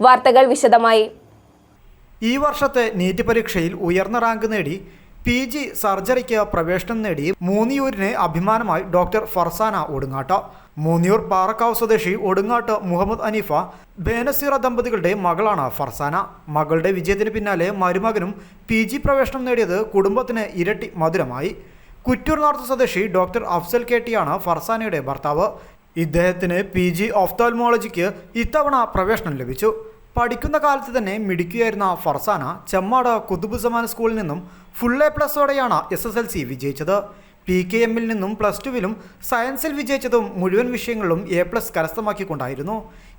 വാർത്തകൾ വിശദമായി. ഈ വർഷത്തെ നീറ്റ് പരീക്ഷയിൽ ഉയർന്ന റാങ്ക് നേടി പി ജി സർജറിക്ക് പ്രവേശനം നേടി മൂന്നിയൂരിന് അഭിമാനമായി ഡോക്ടർ ഫർസാന ഒടുങ്ങാട്ട്. മൂന്നിയൂർ പാറക്കാവ് സ്വദേശി ഒടുങ്ങാട്ട് മുഹമ്മദ് അനീഫ ബേനസീറ ദമ്പതികളുടെ മകളാണ് ഫർസാന. മകളുടെ വിജയത്തിന് പിന്നാലെ മരുമകനും പി ജി പ്രവേശനം നേടിയത് കുടുംബത്തിന് ഇരട്ടി മധുരമായി. കുറ്റൂർ നോർത്ത് സ്വദേശി ഡോക്ടർ അഫ്സൽ കെ ടിയാണ് ഫർസാനയുടെ ഭർത്താവ്. ഇദ്ദേഹത്തിന് പി ജി ഓഫ്തോൽമോളജിക്ക് ഇത്തവണ പ്രവേശനം ലഭിച്ചു. പഠിക്കുന്ന കാലത്ത് തന്നെ മിടിക്കുകയായിരുന്ന ഫർസാന ചെമ്മാട് കുതുബുസമാൻ സ്കൂളിൽ നിന്നും ഫുൾ എ പ്ലസോടെയാണ് എസ് എസ് എൽ സി വിജയിച്ചത്. പി കെ എമ്മിൽ നിന്നും പ്ലസ് ടുവിലും സയൻസിൽ വിജയിച്ചതും മുഴുവൻ വിഷയങ്ങളിലും എ പ്ലസ് കരസ്ഥമാക്കിക്കൊണ്ടായിരുന്നു.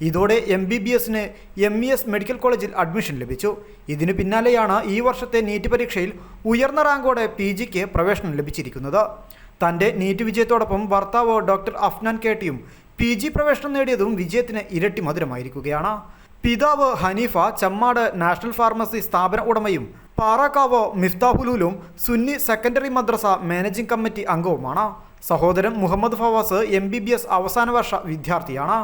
ഇതോടെ എം ബി ബി എസിന് എം ഇ എസ് മെഡിക്കൽ കോളേജിൽ അഡ്മിഷൻ ലഭിച്ചു. ഇതിന് പിന്നാലെയാണ് ഈ വർഷത്തെ നീറ്റ് പരീക്ഷയിൽ ഉയർന്ന റാങ്കോടെ പി ജിക്ക് പ്രവേശനം ലഭിച്ചിരിക്കുന്നത്. തന്റെ നീറ്റ് വിജയത്തോടൊപ്പം ഭർത്താവ് ഡോക്ടർ അഫ്നാൻ കേട്ടിയും പി ജി പ്രവേശനം നേടിയതും വിജയത്തിന് ഇരട്ടി മധുരമായിരിക്കുകയാണ്. പിതാവ് ഹനീഫ ചമ്മാട് നാഷണൽ ഫാർമസി സ്ഥാപന ഉടമയും പാറാക്കാവ് മിഫ്താഹുലൂലും സുന്നി സെക്കൻഡറി മദ്രസ മാനേജിംഗ് കമ്മിറ്റി അംഗവുമാണ്. സഹോദരൻ Muhammad Fawas M B B S അവസാന വർഷ വിദ്യാർത്ഥിയാണ്.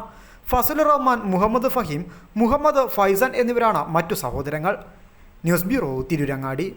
ഫസലുർ റഹ്മാൻ മുഹമ്മദ് ഫഹീം മുഹമ്മദ് ഫൈസൻ എന്നിവരാണ് മറ്റു സഹോദരങ്ങൾ. News bureau Tirurangadi.